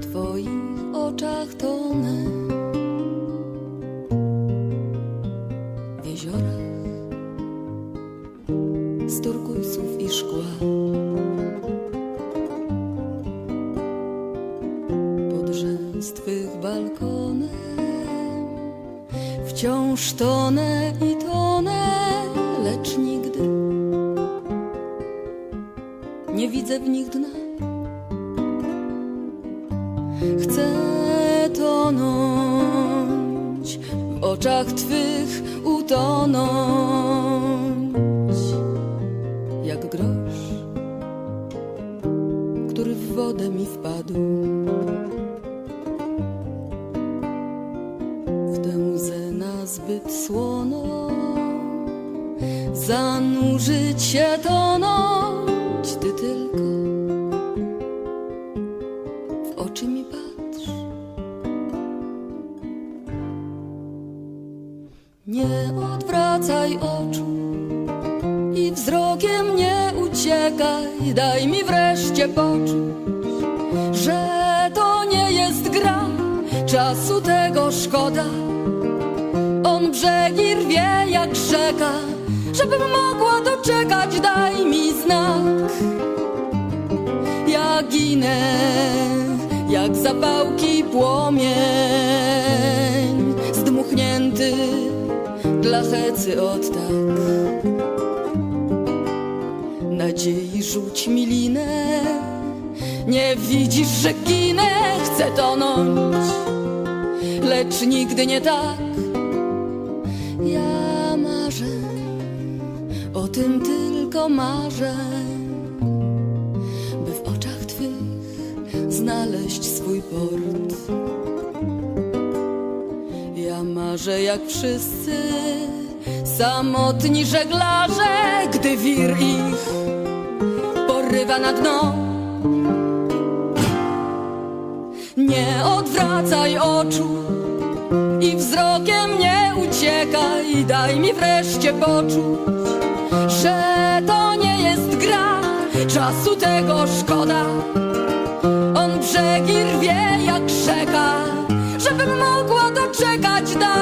Twoich oczach tonę W jeziorach z turkujców i szkła Pod rzęs Twych Wciąż tonę i tonę, lecz nigdy nie widzę w nich dna. Chcę tonąć, w oczach Twych utonąć, jak grosz, który w wodę mi wpadł. W tę łzę na zbyt słono zanurzyć się tonąć, Nie odwracaj oczu i wzrokiem nie uciekaj, daj mi wreszcie poczuć, że to nie jest gra, czasu tego szkoda. On brzegi rwie jak rzeka, żebym mogła doczekać, daj mi znak. Ja ginę, jak zapałki płomień, zdmuchnięty dla hecy od tak. Nadziei rzuć mi linę, nie widzisz, że ginę, chcę tonąć, lecz nigdy nie tak. Ja marzę, o tym tylko marzę, znaleźć swój port. Ja marzę jak wszyscy samotni żeglarze, gdy wir ich porywa na dno. Nie odwracaj oczu i wzrokiem nie uciekaj, daj mi wreszcie poczuć, że to nie jest gra, czasu tego szkoda. Brzegi rwie jak rzeka, żebym mogła doczekać, znak.